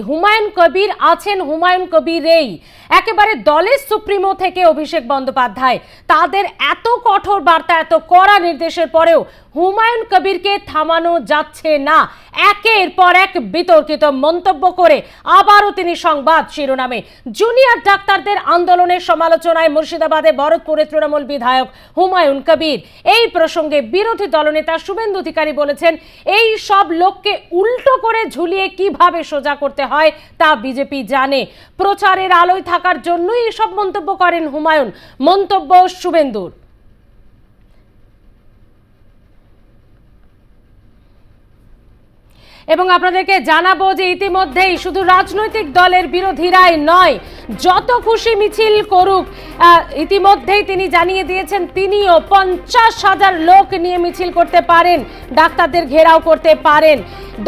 হুমায়ুন কবির আছেন, হুমায়ুন কবিরেই একেবারে দলের সুপ্রিমো থেকে অভিষেক বন্দ্যোপাধ্যায়। তাদের এত কঠোর বার্তা, এত কড়া নির্দেশের পরেও হুমায়ুন কবিরকে থামানো যাচ্ছে না। একের পর এক বিতর্কিত মন্তব্য করে আবারও তিনি সংবাদ শিরোনামে। জুনিয়র ডাক্তারদের আন্দোলনের সমালোচনায় মুর্শিদাবাদে ভরতপুরে তৃণমূল বিধায়ক হুমায়ুন কবির। এই প্রসঙ্গে বিরোধী দলনেতা শুভেন্দু অধিকারী বলেছেন, এই সব লোককে উল্টো করে ঝুলিয়ে কীভাবে সোজা করতে হয় তা বিজেপি জানে। প্রচারের আলোয় থাকার জন্যই এসব মন্তব্য করেন হুমায়ুন। মন্তব্য শুভেন্দুর। এবং আপনাদেরকে জানাব যে ইতিমধ্যেই শুধু রাজনৈতিক দলের বিরোধীরাই নয়, যত খুশি মিছিল করুক ইতিমধ্যেই তিনি জানিয়ে দিয়েছেন তিনিও পঞ্চাশ হাজার লোক নিয়ে মিছিল করতে পারেন, ডাক্তারদের ঘেরাও করতে পারেন।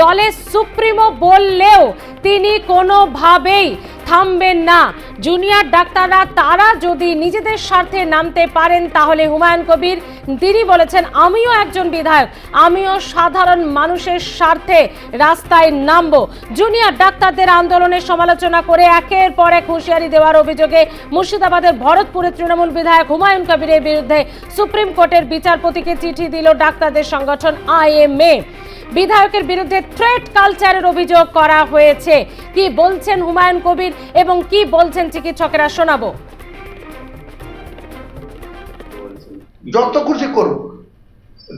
দলের সুপ্রিমো বললেও তিনি কোনোভাবেই থামবেন না। জুনিয়র ডাক্তাররা, তারা যদি নিজেদের স্বার্থে নামতে পারেন, তাহলে হুমায়ুন কবির, তিনি বলেছেন, আমিও একজন বিধায়ক। আমিও সাধারণ মানুষের স্বার্থে রাস্তায় নামবো। জুনিয়র ডাক্তারদের আন্দোলনের সমালোচনা করে একের পর এক হুঁশিয়ারি দেওয়ার অভিযোগে মুর্শিদাবাদের ভরতপুরে তৃণমূল বিধায়ক হুমায়ুন কবিরের বিরুদ্ধে সুপ্রিম কোর্টের বিচারপতিকে চিঠি দিল ডাক্তারদের সংগঠন আইএমএ। বিধায়কের বিরুদ্ধে থ্রেট কালচারের অভিযোগ করা হয়েছে। কি বলছেন হুমায়ুন কবির এবং কি বলছেন চিকিৎসকেরা শোনাবো। যত খুশি করুক,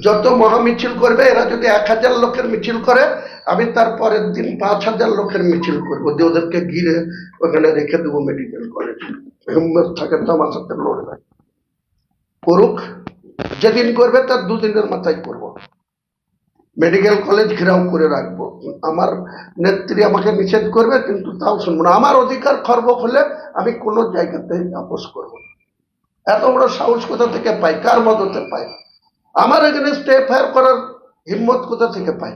যত মহা মিছিল করবে, এরা যদি এক হাজার লোকের মিছিল করে, আমি তার পরের দিন পাঁচ হাজার লোকের মিছিল করব। যে ওদেরকে ঘিরে ওখানে রেখে দেবো মেডিকেল কলেজ থাকে তো আমার সাথে লড়বে করুক, যেদিন করবে তার দুদিনের মাথায় করব। মেডিকেল কলেজ ঘেরাও করে রাখব। আমার নেত্রী আমাকে নিষেধ করবে, কিন্তু তাও শুনব না। আমার অধিকার খর্ব হলে আমি কোনো জায়গাতে আপোষ করব না। এত বড় সাহস কোথা থেকে পাই? কার মদতে পাই? আমার এগেনস্ট এফআইআর করার হিম্মত কোথা থেকে পাই?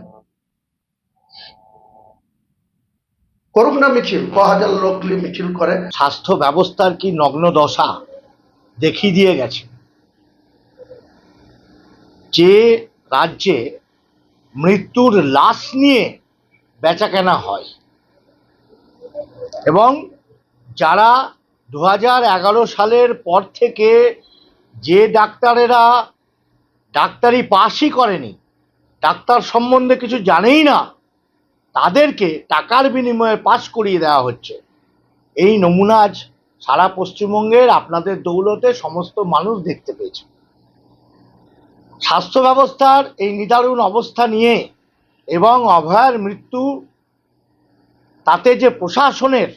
করুক না মিছিল, ক হাজার লোক মিছিল করে। স্বাস্থ্য ব্যবস্থার কি নগ্ন দশা? দেখিয়ে দিয়ে গেছে। যে রাজ্যে মৃত্যুর লাশ নিয়ে বেচাকেনা হয়। এবং যারা দু সালের পর থেকে যে ডাক্তারেরা ডাক্তারি পাশই করেনি, ডাক্তার সম্বন্ধে কিছু জানেই না, তাদেরকে টাকার বিনিময়ে পাশ করিয়ে দেওয়া হচ্ছে। এই নমুনা আজ সারা পশ্চিমবঙ্গের আপনাদের দৌলতে সমস্ত মানুষ দেখতে পেয়েছে। স্বাস্থ্য ব্যবস্থার এই নিদারুণ অবস্থা নিয়ে এবং অভয়ার মৃত্যু, তাতে যে প্রশাসনের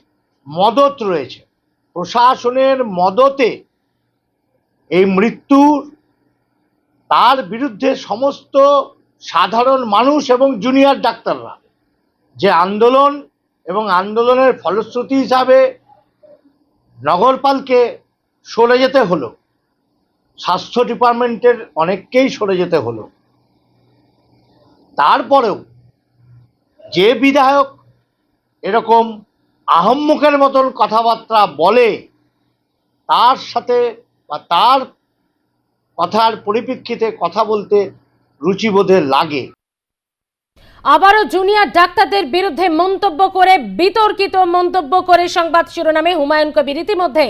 মদত রয়েছে, প্রশাসনের মদতে এই মৃত্যুর তার বিরুদ্ধে সমস্ত সাধারণ মানুষ এবং জুনিয়র ডাক্তাররা যে আন্দোলন এবং আন্দোলনের ফলশ্রুতি হিসাবে নগরপালকে সরে যেতে হলো। স্বাস্থ্য ডিপার্টমেন্টের অনেককেই সরে যেতে হলো। তারপরেও যে বিধায়ক এরকম আহম্মুখের মতন কথাবার্তা বলে, তার সাথে বা তার কথার পরিপ্রেক্ষিতে কথা বলতে রুচিবোধের লাগে। আবারও জুনিয়র ডাক্তারদের বিরুদ্ধে মন্তব্য করে, বিতর্কিত মন্তব্য করে সংবাদ শিরোনামে হুমায়ুন কবির ইতিমধ্যে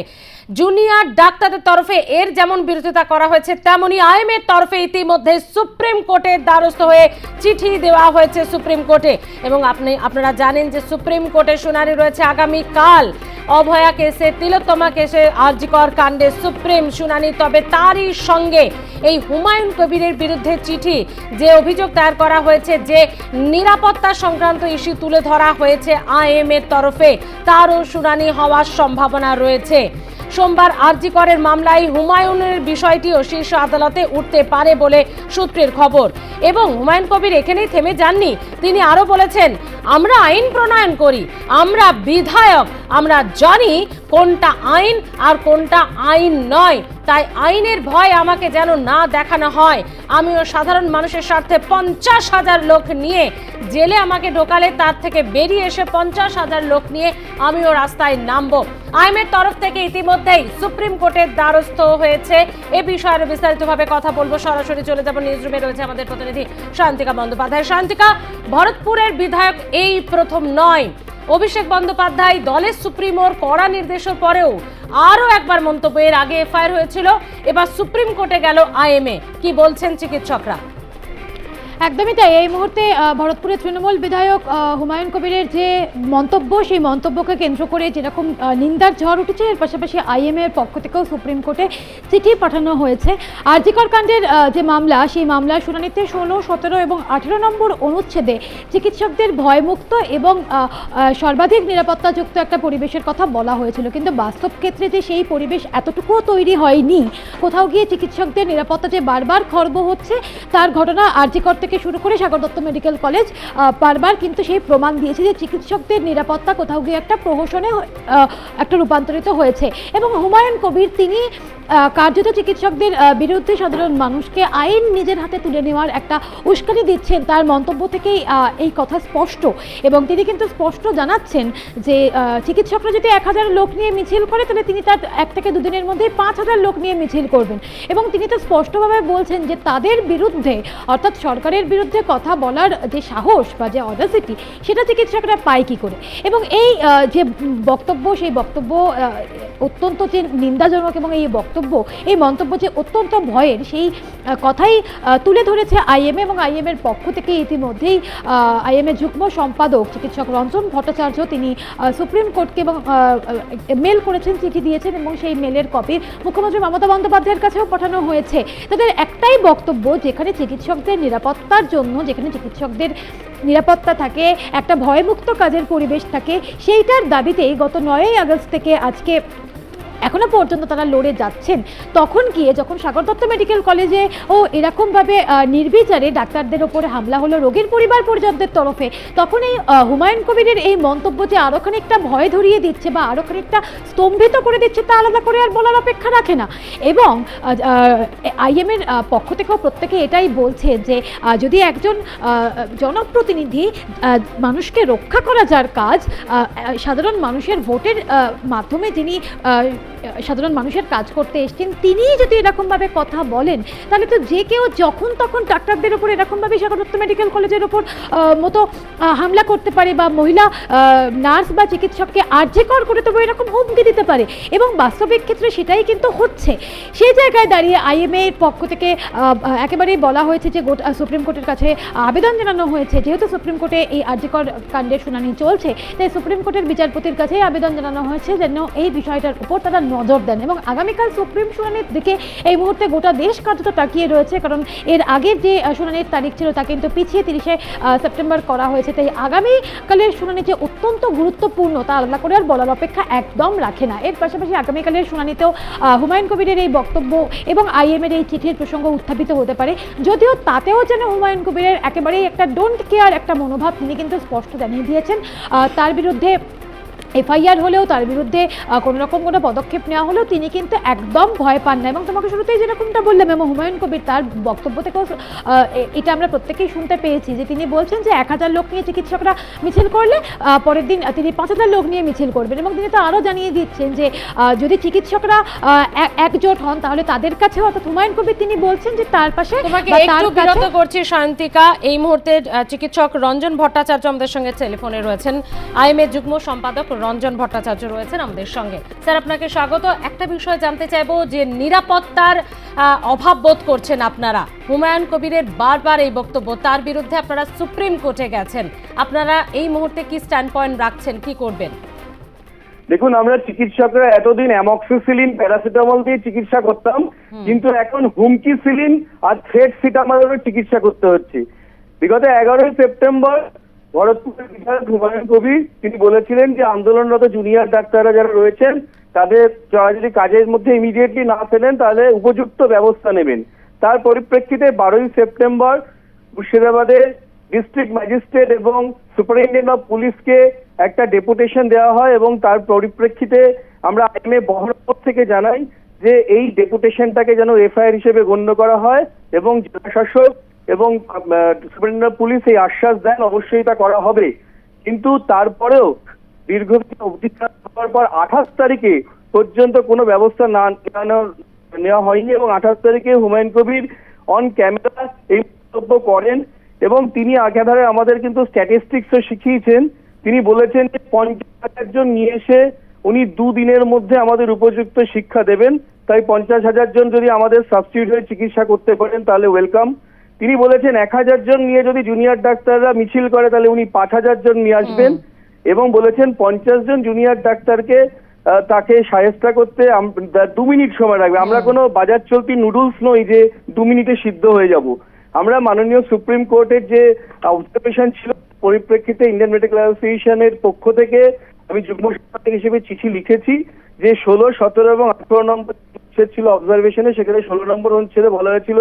জুনিয়র ডাক্তারদের তরফে এর যেমন বিরোধিতা করা হয়েছে তেমনি আইএমের তরফে ইতিমধ্যে সুপ্রিম কোর্টের দ্বারস্থ হয়ে চিঠি দেওয়া হয়েছে সুপ্রিম কোর্টে। এবং আপনি, আপনারা জানেন যে সুপ্রিম কোর্টে শুনানি রয়েছে আগামী কাল অভয়া কেসে, তিলোত্তমা কেসে, আরজিকর কাণ্ডে সুপ্রিম শুনানি। তবে তারই সঙ্গে এই হুমায়ুন কবিরের বিরুদ্ধে চিঠি যে অভিযোগ দায়ের করা হয়েছে, যে নিরাপত্তা সংক্রান্ত ইস্যু তুলে ধরা হয়েছে আইএম তরফে, তারও শুনানি হওয়ার সম্ভাবনা রয়েছে। সোমবার আরজিকরের মামলায় হুমায়ুনের বিষয়টিও শীর্ষ আদালতে উঠতে পারে বলে সূত্রের খবর। এবং হুমায়ুন কবির এখানেই থেমে যাননি। তিনি আরও বলেছেন, আমরা আইন প্রণয়ন করি, আমরা বিধায়ক, আমরা জানি কোনটা আইন আর কোনটা আইন নয়। তাই আইনের ভয় আমাকে যেন না দেখানো হয়। আমিও সাধারণ মানুষের স্বার্থে পঞ্চাশ হাজার লোক নিয়ে জেলে আমাকে ঢোকালে তার থেকে বেরিয়ে এসে পঞ্চাশ হাজার লোক নিয়ে আমিও রাস্তায় নামবো। আইনের তরফ থেকে ইতিমধ্যেই সুপ্রিম কোর্টের দ্বারস্থ হয়েছে। এ বিষয়ে আরও বিস্তারিতভাবে কথা বলব। সরাসরি চলে যাব নিউজ রুমে রয়েছে আমাদের প্রতিনিধি শান্তিকা বন্দ্যোপাধ্যায়। শান্তিকা, ভরতপুরের বিধায়ক এই প্রথম নয়। অভিষেক বন্দ্যোপাধ্যায় দলের সুপ্রিমোর কড়া নির্দেশের পরেও আরও একবার মন্তব্যের আগে এফআইআর হয়েছিল এবার সুপ্রিম কোর্টে গেল আইএমএ। কি বলছেন চিকিৎসকরা? একদমই তাই। এই মুহূর্তে ভরতপুরের তৃণমূল বিধায়ক হুমায়ুন কবিরের যে মন্তব্য, সেই মন্তব্যকে কেন্দ্র করে যেরকম নিন্দার ঝড় উঠেছে, এর পাশাপাশি আইএমএ এর পক্ষ থেকেও সুপ্রিম কোর্টে চিঠি পাঠানো হয়েছে। আরজিকর কাণ্ডের যে মামলা, সেই মামলার শুনানিতে ষোলো, সতেরো এবং আঠেরো নম্বর অনুচ্ছেদে চিকিৎসকদের ভয়মুক্ত এবং সর্বাধিক নিরাপত্তাযুক্ত একটা পরিবেশের কথা বলা হয়েছিল। কিন্তু বাস্তব ক্ষেত্রে যে সেই পরিবেশ এতটুকুও তৈরি হয়নি, কোথাও গিয়ে চিকিৎসকদের নিরাপত্তা যে বারবার খর্ব হচ্ছে, তার ঘটনা আরজিকর থেকে শুরু করে সাগর দত্ত মেডিকেল কলেজ বারবার কিন্তু সেই প্রমাণ দিয়েছে যে চিকিৎসকদের নিরাপত্তা কোথাও গিয়ে একটা প্রহসনে একটা রূপান্তরিত হয়েছে। এবং হুমায়ুন কবির, তিনি কার্যত চিকিৎসকদের বিরুদ্ধে সাধারণ মানুষকে আইন নিজের হাতে তুলে নেওয়ার একটা উস্কানি দিচ্ছেন। তার মন্তব্য থেকেই এই কথা স্পষ্ট। এবং তিনি কিন্তু স্পষ্ট জানাচ্ছেন যে চিকিৎসকরা যদি এক হাজার লোক নিয়ে মিছিল করে, তাহলে তিনি তার এক থেকে দুদিনের মধ্যেই পাঁচ হাজার লোক নিয়ে মিছিল করবেন। এবং তিনি তো স্পষ্টভাবে বলছেন যে, তাদের বিরুদ্ধে, অর্থাৎ সরকারের বিরুদ্ধে কথা বলার যে সাহস বা যে অডাসিটি সেটা চিকিৎসকরা পায় কি করে? এবং এই যে বক্তব্য, সেই বক্তব্য অত্যন্ত যে নিন্দাজনক এবং এই বক্তব্য, এই মন্তব্য যে অত্যন্ত ভয়ের, সেই কথাই তুলে ধরেছে আইএমএ এবং আইএম এর পক্ষ থেকে ইতিমধ্যেই আইএম এর যুগ্ম সম্পাদক চিকিৎসক রঞ্জন ভট্টাচার্য, তিনি সুপ্রিম কোর্টকে এবং মেল করেছেন, চিঠি দিয়েছেন এবং সেই মেলের কপি মুখ্যমন্ত্রী মমতা বন্দ্যোপাধ্যায়ের কাছেও পাঠানো হয়েছে। তাদের একটাই বক্তব্য, যেখানে চিকিৎসকদের নিরাপত্তার জন্য যেখানে চিকিৎসকদের নিরাপত্তা থাকে, একটা ভয়মুক্ত কাজের পরিবেশ থাকে, সেইটার দাবিতেই গত নয়ই আগস্ট থেকে আজকে এখনও পর্যন্ত তারা লড়ে যাচ্ছেন। তখন গিয়ে যখন সাগর দত্ত মেডিকেল কলেজে ও এরকমভাবে নির্বিচারে ডাক্তারদের ওপরে হামলা হলো রোগীর পরিবার পরিজনদের তরফে, তখন এই হুমায়ুন কবিরের এই মন্তব্য যে আরও খানিকটা ভয় ধরিয়ে দিচ্ছে বা আরও খানিকটা স্তম্ভিত করে দিচ্ছে তা আলাদা করে আর বলার অপেক্ষা রাখে না। এবং আইএমের পক্ষ থেকেও প্রত্যেকে এটাই বলছে যে যদি একজন জনপ্রতিনিধি মানুষকে রক্ষা করা যার কাজ সাধারণ মানুষের ভোটের মাধ্যমে যিনি সাধারণ মানুষের কাজ করতে এসছেন, তিনিই যদি এরকমভাবে কথা বলেন, তাহলে তো যে কেউ যখন তখন ডাক্তারদের ওপর এরকমভাবে সাগরদত্ত মেডিকেল কলেজের ওপর মতো হামলা করতে পারে বা মহিলা নার্স বা চিকিৎসককে আর্যকর করে দেবো এরকম হুমকি দিতে পারে। এবং বাস্তবিক ক্ষেত্রে সেটাই কিন্তু হচ্ছে। সেই জায়গায় দাঁড়িয়ে আইএমএ এর পক্ষ থেকে একেবারেই বলা হয়েছে যে গোটা, সুপ্রিম কোর্টের কাছে আবেদন জানানো হয়েছে। যেহেতু সুপ্রিম কোর্টে এই আর্যকর কাণ্ডের শুনানি চলছে, তাই সুপ্রিম কোর্টের বিচারপতির কাছেই আবেদন জানানো হয়েছে যেন এই বিষয়টার উপর তারা নজর দেন এবং আগামীকাল সুপ্রিম শুনানির দিকে এই মুহূর্তে গোটা দেশ কার্যত তাকিয়ে রয়েছে, কারণ এর আগের যে শুনানির তারিখ ছিল তা কিন্তু পিছিয়ে তিরিশে সেপ্টেম্বর করা হয়েছে। তাই আগামীকালের শুনানি যে অত্যন্ত গুরুত্বপূর্ণ তা আলাদা করে আর বলার অপেক্ষা একদম রাখে না। এর পাশাপাশি আগামীকালের শুনানিতেও হুমায়ুন কবিরের এই বক্তব্য এবং আইএমের এই চিঠির প্রসঙ্গ উত্থাপিত হতে পারে। যদিও তাতেও যেন হুমায়ুন কবিরের একেবারেই একটা ডোন্ট কেয়ার একটা মনোভাব তিনি কিন্তু স্পষ্ট জানিয়ে দিয়েছেন। তার বিরুদ্ধে এফআইআর হলেও তার বিরুদ্ধে কোনো রকম কোনো পদক্ষেপ নেওয়া হলেও তিনি কিন্তু একদম ভয় পান না। এবং তোমাকে শুরুতেই যেরকমটা বললাম এবং হুমায়ুন কবির তার বক্তব্য থেকেও এটা আমরা প্রত্যেকেই শুনতে পেয়েছি যে তিনি বলছেন যে এক হাজার লোক নিয়ে চিকিৎসকরা মিছিল করলে পরের দিন তিনি পাঁচ হাজার লোক নিয়ে মিছিল করবেন। এবং তিনি তো আরও জানিয়ে দিচ্ছেন যে যদি চিকিৎসকরা একজোট হন তাহলে তাদের কাছেও অর্থাৎ হুমায়ুন কবির তিনি বলছেন যে তার পাশে বিরত করছি শান্তিকা। এই মুহূর্তে চিকিৎসক রঞ্জন ভট্টাচার্য আমাদের সঙ্গে টেলিফোনে রয়েছেন। আইএমএ যুগ্ম সম্পাদক রঞ্জন ভট্টাচার্য রয়েছেন আমাদের সঙ্গে। স্যার আপনাকে স্বাগত। একটা বিষয় জানতে চাইব যে নিরাপত্তার অভাব বোধ করছেন আপনারা। হুমায়ুন কবিরের বারবার এই বক্তব্য তার বিরুদ্ধে আপনারা সুপ্রিম কোর্টে গেছেন। আপনারা এই মুহূর্তে কি স্ট্যান্ড পয়েন্ট রাখছেন কি করবেন? দেখুন আমরা চিকিৎসকরা এতদিন অ্যামক্সিসিলিন প্যারাসিটামল দিয়ে চিকিৎসা করতাম কিন্তু এখন হুমকি সিলিন আর থ্রেড সিটামালের চিকিৎসা করতে হচ্ছে। বিগত এগারোই সেপ্টেম্বর ভরতপুরের বিধায়ক হুমায়ুন কবির তিনি বলেছিলেন যে আন্দোলনরত জুনিয়র ডাক্তাররা যারা রয়েছেন, তাদের যারা যদি কাজের মধ্যে ইমিডিয়েটলি না ফেলেন, তাহলে উপযুক্ত ব্যবস্থা নেবেন। তার পরিপ্রেক্ষিতে বারোই সেপ্টেম্বর মুর্শিদাবাদের ডিস্ট্রিক্ট ম্যাজিস্ট্রেট এবং সুপারিনটেন্ডেন্ট অফ পুলিশকে একটা ডেপুটেশন দেওয়া হয় এবং তার পরিপ্রেক্ষিতে আমরা আইএমএ বহরমপুর থেকে জানাই যে এই ডেপুটেশনটাকে যেন এফআইআর হিসেবে গণ্য করা হয় এবং জেলা শাসক এবং সুপারিনটেন্ডেন্ট পুলিশ এই আশ্বাস দেন, অবশ্যই তা করা হবে। কিন্তু তারপরেও অধিকার হওয়ার পর আঠাশ তারিখে পর্যন্ত কোনো ব্যবস্থা না নেওয়া হয়নি এবং আঠাশ তারিখে হুমায়ুন কবির অন ক্যামেরা এই মন্তব্য করেন এবং তিনি আগাধারে আমাদের কিন্তু স্ট্যাটিস্টিক্সও শিখিয়েছেন। তিনি বলেছেন যে পঞ্চাশ হাজার জন নিয়ে এসে উনি দুদিনের মধ্যে আমাদের উপযুক্ত শিক্ষা দেবেন। তাই পঞ্চাশ হাজার জন যদি আমাদের সাবস্টিটিউট হয়ে চিকিৎসা করতে পারেন, তাহলে ওয়েলকাম তিনি বলেছেন এক হাজার জন নিয়ে যদি জুনিয়র ডাক্তাররা মিছিল করে তাহলে উনি পাঁচ হাজার জন নিয়ে আসবেন। এবং বলেছেন পঞ্চাশ জন জুনিয়র ডাক্তারকে তাকে সাহেস্তা করতে দু মিনিট সময় লাগবে। আমরা কোনো বাজার চলতি নুডলস নই যে দু মিনিটে সিদ্ধ হয়ে যাব। আমরা মাননীয় সুপ্রিম কোর্টের যে অবজারভেশন ছিল পরিপ্রেক্ষিতে ইন্ডিয়ান মেডিকেল অ্যাসোসিয়েশনের পক্ষ থেকে আমি যুগ্ম সম্পাদক হিসেবে চিঠি লিখেছি যে ষোলো সতেরো এবং আঠারো নম্বর ছিল অবজারভেশনে সেখানে ষোলো নম্বর অনুচ্ছেদে বলা হয়েছিল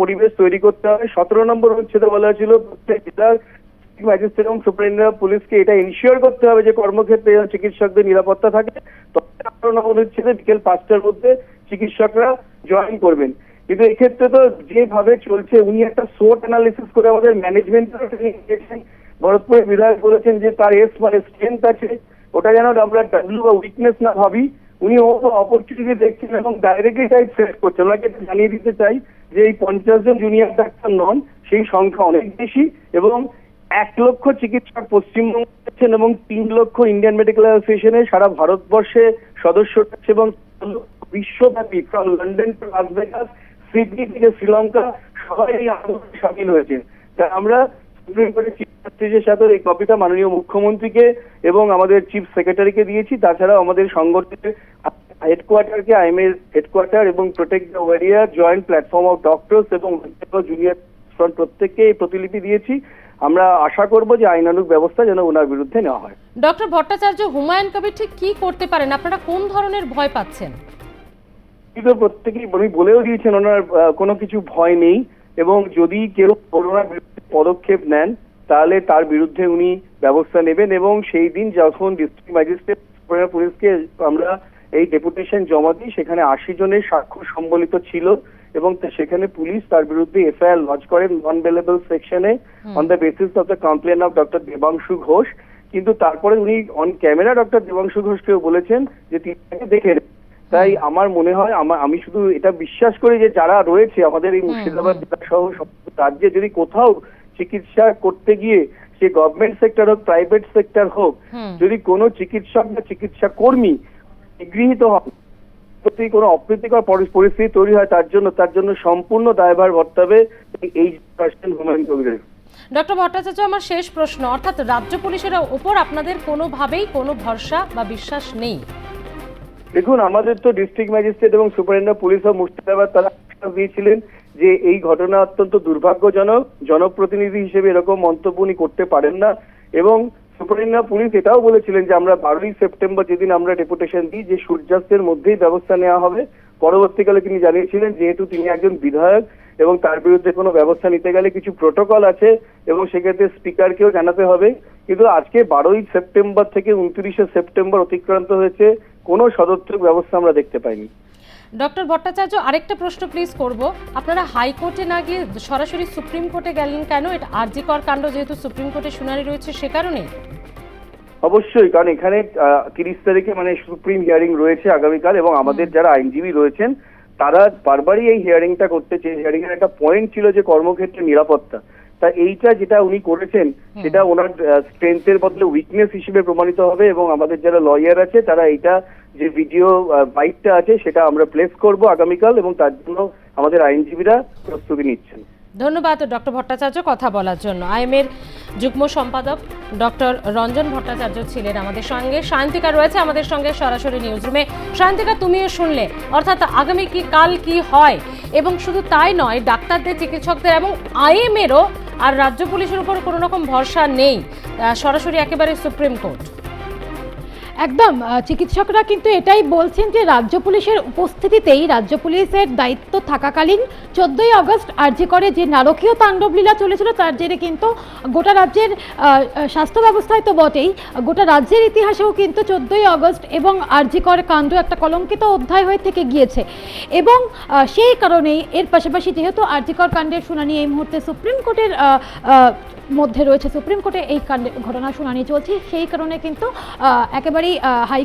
পরিবেশ তৈরি করতে হবে। সতেরো নম্বর অনুচ্ছেদে বলা হয়েছিল ম্যাজিস্ট্রেট এবং পুলিশকে এটা ইনশিওর করতে হবে যে কর্মক্ষেত্রে চিকিৎসকদের নিরাপত্তা থাকে। আঠারো নম্বর অনুচ্ছেদে বিকেল পাঁচটার মধ্যে চিকিৎসকরা জয়েন করবেন। কিন্তু এক্ষেত্রে তো যেভাবে চলছে, উনি একটা সোট অ্যানালিসিস করে আমাদের ম্যানেজমেন্টেরও ট্রেনিং ভরতপুরের বিধায়ক বলেছেন যে তার এস মানে স্ট্রেংথ আছে, ওটা যেন আমরা ডাব্লিউ বা উইকনেস না ভাবি। উনি ও অপরচুনিটি দেখছেন এবং ডাইরেক্টলি টাইপ সেট করছেন ওনাকে জানিয়ে দিতে চাই যে এই পঞ্চাশ জন জুনিয়র ডাক্তার নন, সেই সংখ্যা অনেক বেশি এবং এক লক্ষ চিকিৎসক পশ্চিমবঙ্গে আছেন এবং তিন লক্ষ ইন্ডিয়ান মেডিকেল অ্যাসোসিয়েশনের সারা ভারতবর্ষে সদস্য আছে এবং বিশ্বব্যাপী from London to Las Sydney থেকে শ্রীলঙ্কা সবাই এই আন্দোলনে সামিল হয়েছেন। তা আমরা কোর্টের সাথে এই কপিটা মাননীয় মুখ্যমন্ত্রীকে এবং আমাদের চিফ সেক্রেটারিকে দিয়েছি। তাছাড়াও আমাদের সংগঠনের হেডকোয়ার্টারকে আইএমএর হেডকোয়ার্টার এবং protect the warrior joint platform of doctors এবং জুনিয়র ফ্রন্ট প্রত্যেককে এই প্রতিলিপি দিয়েছি। আমরা আশা করব যে আইনানুগ ব্যবস্থা যেন ওনার বিরুদ্ধে নেওয়া হয়। ডক্টর ভট্টাচার্য হুমায়ুন কবির ঠিক কি করতে পারেন? আপনারা কোন ধরনের ভয় পাচ্ছেন? কিন্তু প্রত্যেকেই উনি বলেও দিয়েছেন ওনার কোনো কিছু ভয় নেই এবং যদি কেউ করোনার পদক্ষেপ নেন তাহলে তার বিরুদ্ধে উনি ব্যবস্থা নেবেন এবং সেই দিন যখন ডিস্ট্রিক্ট ম্যাজিস্ট্রেট পুলিশকে আমরা এই ডেপুটেশন জমা দিই সেখানে আশি জনের স্বাক্ষর সম্বলিত ছিল এবং সেখানে পুলিশ তার বিরুদ্ধে এফআইআর লজ করেন নন বেলেবল সেকশনে on the basis of the complain of doctor Debanshu Ghosh কিন্তু তারপরে উনি অন ক্যামেরা ডক্টর দেবাংশু ঘোষকেও বলেছেন যে তিনি দেখে। তাই আমার মনে হয় আমার আমি শুধু এটা বিশ্বাস করি যে যারা রয়েছে আমাদের এই মুর্শিদাবাদ জেলা সহ রাজ্যে যদি কোথাও চিকিৎসা করতে গিয়ে সে গভর্নমেন্ট সেক্টর হোক প্রাইভেট সেক্টর হোক যদি কোনো চিকিৎসক বা চিকিৎসা কর্মী নিগৃহীত হন প্রতি কোনো অপ্রীতিকর পরিস্থিতি তৈরি হয় তার জন্য তার জন্য সম্পূর্ণ দায়ভার বর্তাবে এই পার্সেন্ট হুমায়ুন কবিরের। ডক্টর ভট্টাচার্য আমার শেষ প্রশ্ন। অর্থাৎ রাজ্য পুলিশের ওপর আপনাদের কোনোভাবেই কোনো ভরসা বা বিশ্বাস নেই। দেখুন আমাদের তো ডিস্ট্রিক্ট ম্যাজিস্ট্রেট এবং সুপারিনটেন্ডেন্ট পুলিশ অফ মুর্শিদাবাদ তারা দিয়েছিলেন যে এই ঘটনা অত্যন্ত দুর্ভাগ্যজনক, জনপ্রতিনিধি হিসেবে এরকম মন্তব্য উনি করতে পারেন না। এবং সুপারিনটেন্ডেন্ট পুলিশ এটাও বলেছিলেন যে আমরা বারোই সেপ্টেম্বর যেদিন আমরা ডেপুটেশন দিই, যে সূর্যাস্তের মধ্যেই ব্যবস্থা নেওয়া হবে। পরবর্তীকালে তিনি জানিয়েছিলেন যেহেতু তিনি একজন বিধায়ক এবং তার বিরুদ্ধে কোনো ব্যবস্থা নিতে গেলে কিছু প্রোটোকল আছে এবং সেক্ষেত্রে স্পিকারকেও জানাতে হবে। কিন্তু আজকে বারোই সেপ্টেম্বর থেকে উনত্রিশে সেপ্টেম্বর অতিক্রান্ত হয়েছে, কোনো সদর্থক ব্যবস্থা আমরা দেখতে পাইনি। ডক্টর ভট্টাচার্য আরেকটা প্রশ্ন প্লিজ করব। আপনারা হাইকোর্টে না গিয়ে সরাসরি সুপ্রিম কোর্টে গেলেন কেন? এটা আরজিকর কাণ্ড যেহেতু সুপ্রিম কোর্টে শুনানি রয়েছে সে কারণে অবশ্যই কারণ এখানে তিরিশ তারিখে মানে সুপ্রিম হিয়ারিং রয়েছে আগামীকাল এবং আমাদের যারা আইনজীবী রয়েছেন তারা বারবারই এই হিয়ারিংটা করতে চেয়ে হিয়ারিং এর একটা পয়েন্ট ছিল যে কর্মক্ষেত্রে নিরাপত্তা। তা এইটা যেটা উনি করেছেন সেটা ওনার স্ট্রেংথের বদলে উইকনেস হিসেবে প্রমাণিত হবে এবং আমাদের যারা লয়ার আছে তারা এইটা যে ভিডিও বাইকটা আছে সেটা আমরা প্লেস করব আগামীকাল এবং তার জন্য আমাদের আইনজীবীরা প্রস্তুতি নিচ্ছেন। ধন্যবাদ ডক্টর ভট্টাচার্য কথা বলার জন্য। আইএমের যুগ্ম সম্পাদক ডক্টর রঞ্জন ভট্টাচার্য ছিলেন আমাদের সঙ্গে। শান্তিকা রয়েছে আমাদের সঙ্গে সরাসরি নিউজ রুমে শান্তিকা, তুমিও শুনলে। অর্থাৎ আগামী কি, কাল কি হয়? এবং শুধু তাই নয়, ডাক্তারদের, চিকিৎসকদের এবং আইএমেরও আর রাজ্য পুলিশের উপর কোনো রকম ভরসা নেই। সরাসরি একেবারে সুপ্রিম কোর্ট। একদম চিকিৎসকরা কিন্তু এটাই বলছেন যে রাজ্য পুলিশের উপস্থিতিতেই রাজ্য পুলিশের দায়িত্ব থাকাকালীন চোদ্দই আগস্ট আর্জি করে যে নারকীয় তাণ্ডবলীলা চলেছিল, তার জেরে কিন্তু গোটা রাজ্যের স্বাস্থ্য ব্যবস্থায় তো বটেই, গোটা রাজ্যের ইতিহাসেও কিন্তু চোদ্দই আগস্ট এবং আরজি কর কাণ্ড একটা কলঙ্কিত অধ্যায় হয়ে থেকে গিয়েছে। এবং সেই কারণেই এর পাশাপাশি যেহেতু আরজি কর কাণ্ডের শুনানি এই মুহূর্তে সুপ্রিম কোর্টের মধ্যে রয়েছে। সুপ্রিম কোর্টে এই ঘটনা শুনানি চলছে। সেই কারণে কিন্তু একেবারেই হাই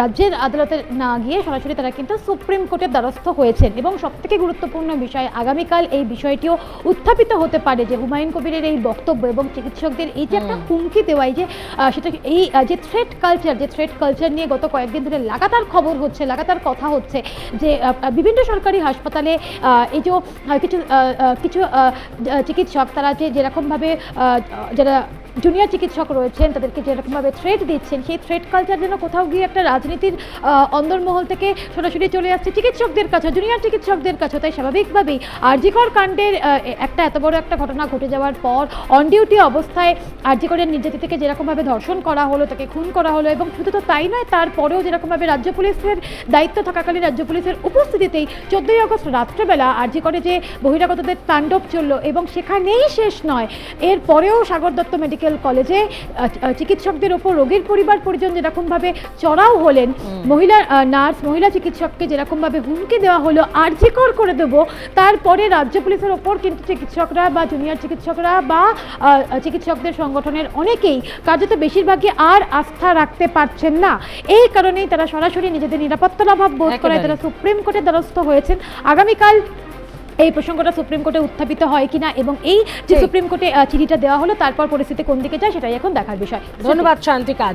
রাজ্যের আদালতে না গিয়ে সরাসরি তারা কিন্তু সুপ্রিম কোর্টের দ্বারস্থ হয়েছেন। এবং সবথেকে গুরুত্বপূর্ণ বিষয় আগামীকাল এই বিষয়টিও উত্থাপিত হতে পারে যে হুমায়ুন কবিরের এই বক্তব্য এবং চিকিৎসকদের এই যে একটা হুমকি দেওয়াই যে সেটা এই যে থ্রেট কালচার যে থ্রেট কালচার নিয়ে গত কয়েকদিন ধরে লাগাতার খবর হচ্ছে লাগাতার কথা হচ্ছে যে বিভিন্ন সরকারি হাসপাতালে এই যে কিছু কিছু চিকিৎসক তারা যে যেরকমভাবে যারা জুনিয়র চিকিৎসক রয়েছেন, তাদেরকে যেরকমভাবে থ্রেট দিচ্ছেন, সেই থ্রেট কালচার যেন কোথাও গিয়ে একটা রাজনীতির অন্দরমহল থেকে সরাসরি চলে আসছে চিকিৎসকদের কাছে জুনিয়র চিকিৎসকদের কাছে তাই স্বাভাবিকভাবেই আরজিকর কাণ্ডের একটা এত বড় একটা ঘটনা ঘটে যাওয়ার পর অন ডিউটি অবস্থায় আরজিকরের নির্যাতিতাকে যেরকমভাবে ধর্ষণ করা হলো, তাকে খুন করা হলো এবং শুধু তো তাই নয়, তারপরেও যেরকমভাবে রাজ্য পুলিশের দায়িত্ব থাকাকালীন রাজ্য পুলিশের উপস্থিতিতেই চোদ্দোই আগস্ট রাত্রেবেলা আরজিকরে যে বহিরাগতদের তাণ্ডব চলল এবং সেখানেই শেষ নয়। এর পরেও সাগর দত্ত মেডিকেল কলেজে আহ, আহ, চিকিৎসকদের ওপর রোগীর পরিবার পরিজন যেরকমভাবে চড়াও হলেন মহিলা নার্স মহিলা চিকিৎসককে যেরকমভাবে হুমকি দেওয়া হলো আর্জিকর করে দেবো তারপরে রাজ্য পুলিশের ওপর কিন্তু চিকিৎসকরা বা জুনিয়র চিকিৎসকরা বা চিকিৎসকদের সংগঠনের অনেকেই কার্যত বেশিরভাগই আর আস্থা রাখতে পারছেন না। এই কারণেই তারা সরাসরি নিজেদের নিরাপত্তার অভাব বোধ করে একেবারে। তারা সুপ্রিম কোর্টের দ্বারস্থ হয়েছেন। আগামীকাল এই প্রসঙ্গটা সুপ্রিম কোর্টে উত্থাপিত হয় কিনা এবং এই যে সুপ্রিম কোর্টে চিঠিটা দেওয়া হলো তারপর পরিস্থিতি কোন দিকে যায় সেটাই এখন দেখার বিষয়। ধন্যবাদ শান্তিকা